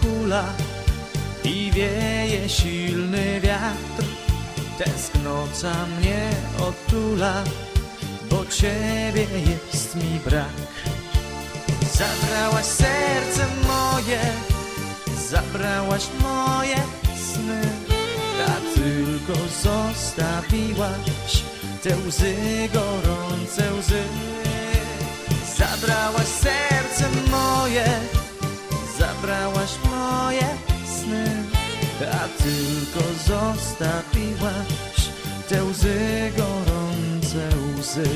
hula i wieje silny wiatr. Tęsknota mnie otula, bo ciebie jest mi brak. Zabrałaś serce moje, zabrałaś moje sny, a tylko zostawiłaś te łzy, gorące łzy. Zabrałaś serce a tylko zostawiłaś te łzy, gorące łzy.